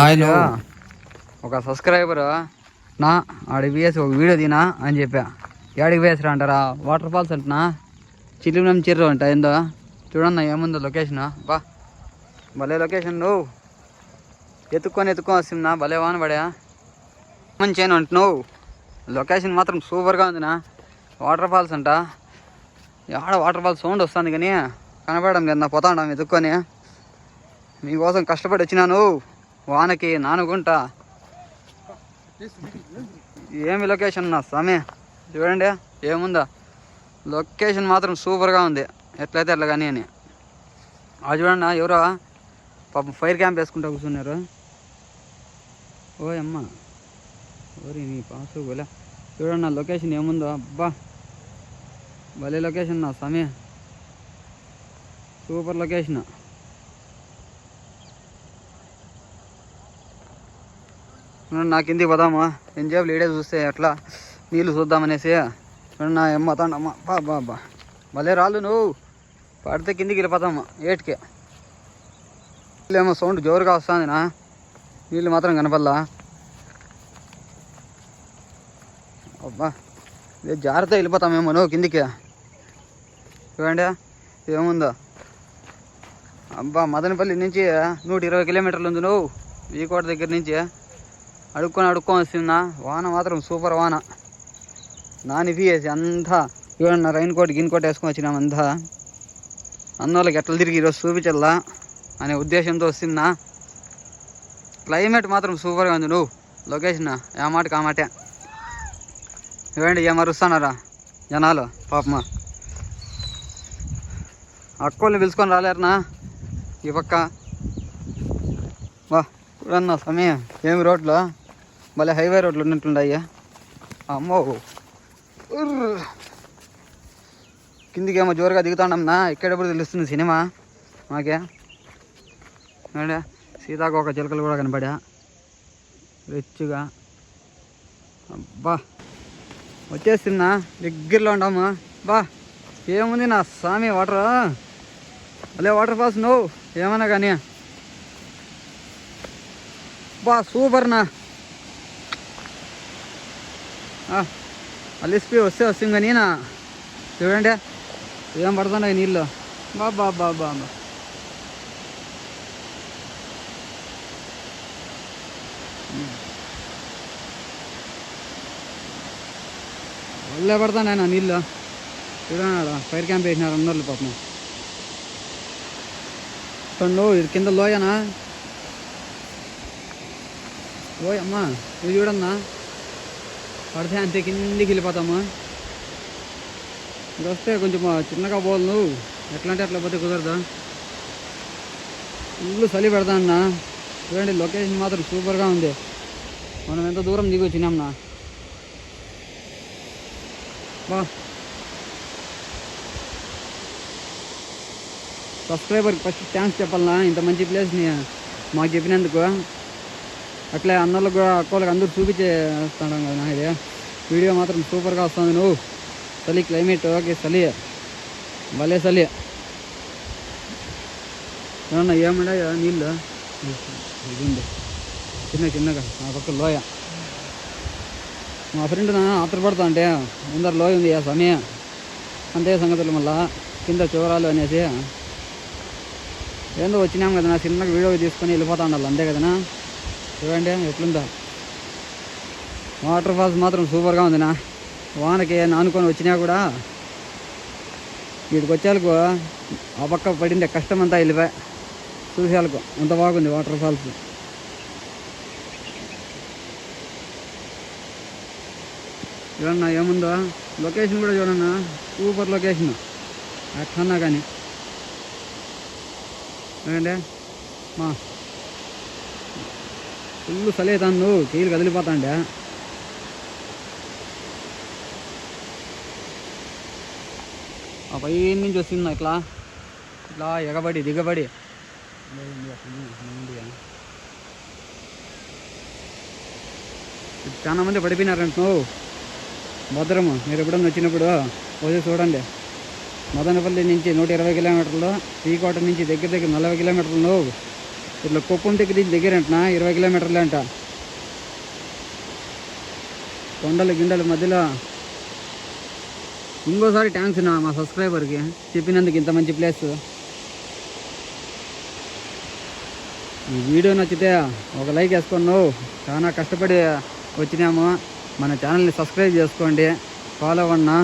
Hi ఒక subscriber నా ఆడికి పోయేసి ఒక వీడియో తినా అని చెప్పా. ఏడికి పోయేసిరా అంటారా? వాటర్ ఫాల్స్ అంటున్నా చిల్లినం చిర్రు అంట ఏందో? చూడన్నా ఏముందో లొకేషన్. బా. భలే లొకేషన్ నువ్వు. ఎత్తుక్కొని ఎత్తుక్కొని వస్తుందా భలే వాన పడా. మంచి అని అంటున్నావు? లొకేషన్ మాత్రం సూపర్గా ఉందినా. వాటర్ ఫాల్స్ అంట. ఆడ వాటర్ ఫాల్స్ సౌండ్ వస్తుంది కానీ కనపడడం లేదు నా పోతాండం ఎత్తుక్కొని. మీకోసం కష్టపడి వచ్చినాను వానకి నానుకుంటా ఏమి లొకేషన్ నా స్వామి? చూడండి ఏముందా. లొకేషన్ మాత్రం సూపర్గా ఉంది. ఎట్లయితే అట్లా కానీ అని. అది చూడండి ఎవరో పాపం ఫైర్ క్యాంప్ వేసుకుంటా కూర్చున్నారు. ఓ అమ్మ ఓరి నీ పాసు గోలా. చూడండి నా లొకేషన్ ఏముందో. అబ్బా భలే లొకేషన్ నా స్వామి. సూపర్ లొకేషన్ నా కిందికి పోదామా ఎంజాయ్ లీడే చూస్తే ఎట్లా నీళ్ళు చూద్దామనేసి చూడండి నా ఎమ్మ తాండమ్మ బా బా బా. భలే రాళ్ళు నువ్వు. పడితే కిందికి వెళ్ళిపోతామా ఏటికే. ఏమో సౌండ్ జోరుగా వస్తుంది నా నీళ్ళు మాత్రం కనపల్లా అబ్బా ఇదే జాగ్రత్త వెళ్ళిపోతామేమో నువ్వు కిందికి. చూడండి ఏముందో. అబ్బా మదనపల్లి నుంచి నూట ఇరవై కిలోమీటర్లు ఉంది నువ్వు. వీకోట దగ్గర నుంచి. అడుక్కొని అడుక్కొని వస్తుందా వాన మాత్రం సూపర్ వాన. నాని వేసి అంతా ఇవన్న రైన్ కోట్ గిన్ కోట్ వేసుకొని వచ్చినాం అంతా. అన్నోళ్ళకి ఎట్లా తిరిగి ఈరోజు చూపించల్లా అనే ఉద్దేశంతో వస్తుందా క్లైమేట్ మాత్రం సూపర్గా ఉంది. నువ్వు లొకేషన్ ఏ మాట ఆ మాటే. ఇవ్వండి ఏ మరుస్తున్నారా జనాలు పాపమా. అక్కోళ్ళని పిలుచుకొని రాలేరనా? ఈ పక్క. వా చూడన్నా సమయం. ఏమి రోడ్లో? భలే హైవే రోడ్లు ఉన్నట్లుండయ్యా. అమ్మో. కిందికేమో జోరుగా దిగుతాండమ్నా? ఎక్కడెప్పుడు తెలుస్తుంది సినిమా? మాకే. ఏమండే సీతాకోక చిలకలు కూడా కనపడా? రిచ్గా. అబ్బా. వచ్చేస్తున్నా. దగ్గరలో ఉండమ్మా. బా. ఏముంది నా స్వామి వాటర్? అలే వాటర్ ఫాల్స్ నువ్వు. ఏమన్నా కానీ. బా సూపర్ నా. అలిసిపి వస్తే వస్తుంది కానీ నా చూడండి ఏం పడుతున్నాయి నీళ్ళు. బాబా బాబా బా బా బా. నీళ్ళు. చూడండి ఫైర్ క్యాంప్ వేసినారు అందరు పాపం. పండు ఇది కింద లోయనా? లోయమ్మా ఇది చూడన్నా? పడితే అంతే కిందికి వెళ్ళిపోతామా. ఇది వస్తే కొంచెం చిన్నగా పోదు నువ్వు. ఎట్లా అంటే అట్లా పోతే కుదరదా? ఇల్లు చలి పెడతా అన్న. చూడండి లొకేషన్ మాత్రం సూపర్గా ఉంది. మనం ఎంత దూరం దిగి వచ్చినాంనా బా. సబ్స్క్రైబర్కి ఫస్ట్ థ్యాంక్స్ చెప్పాలనా ఇంత మంచి ప్లేస్ని మాకు చెప్పినందుకు. అట్లే అన్నలకు కూడా అక్కలకు అందరూ చూపించేస్తాను కదా ఇది వీడియో మాత్రం సూపర్గా వస్తుంది నువ్వు. చలి క్లైమేట్ ఓకే చలి. భలే చలి. ఏమన్నా ఏమన్నా నీళ్ళు? ఇది ఉంది చిన్న చిన్నగా ఆ పక్క లోయ. మా ఫ్రెండ్ నా ఆత్రపడతా అంటే ముందర లోయ ఉంది ఆ సమయం అంతే సంగతులు మళ్ళా. కింద చూరాలు అనేసి. ఏందో వచ్చినాం కదా నా చిన్నగా వీడియో తీసుకొని వెళ్ళిపోతా ఉండాలి అంతే కదనా? చూడండి ఎట్లుందా. వాటర్ ఫాల్స్ మాత్రం సూపర్గా ఉందినా. వానకి నానుకొని వచ్చినా కూడా వీటికి వచ్చేలకు ఆ పక్క పడింది కష్టం అంతా వెళ్ళిపోయి. చూసేలకు అంత బాగుంది వాటర్ ఫాల్స్. చూడన్నా ఏముందో? లొకేషన్ కూడా చూడన్నా. Super location. అట్లన్నా కానీ. ఏంటంటే మా ఫుల్ సలే అవుతాను నువ్వు కీలు కదిలిపోతాండే. ఆ పై నుంచి వస్తుంది ఇట్లా. ఇట్లా ఎగబడి దిగబడి. చాలా మంది పడిపోయినారంట నువ్వు భద్రము మీరు ఎప్పుడన్నా వచ్చినప్పుడు పోతే చూడండి. మదనపల్లి నుంచి నూట ఇరవై కిలోమీటర్లు శ్రీకోట నుంచి దగ్గర దగ్గర నలభై కిలోమీటర్లు ఇట్లా కుప్పం దగ్గర నుంచి దగ్గర అంటనా ఇరవై కిలోమీటర్లే అంట. కొండలు గిండల మధ్యలో. ఇంకోసారి థ్యాంక్స్ నా మా సబ్స్క్రైబర్కి చెప్పినందుకు ఇంత మంచి ప్లేస్ ఈ వీడియో నచ్చితే ఒక లైక్ వేసుకున్నావు చాలా కష్టపడి వచ్చినాము. మన ఛానల్ని సబ్స్క్రైబ్ చేసుకోండి. ఫాలో అవ్వన్నా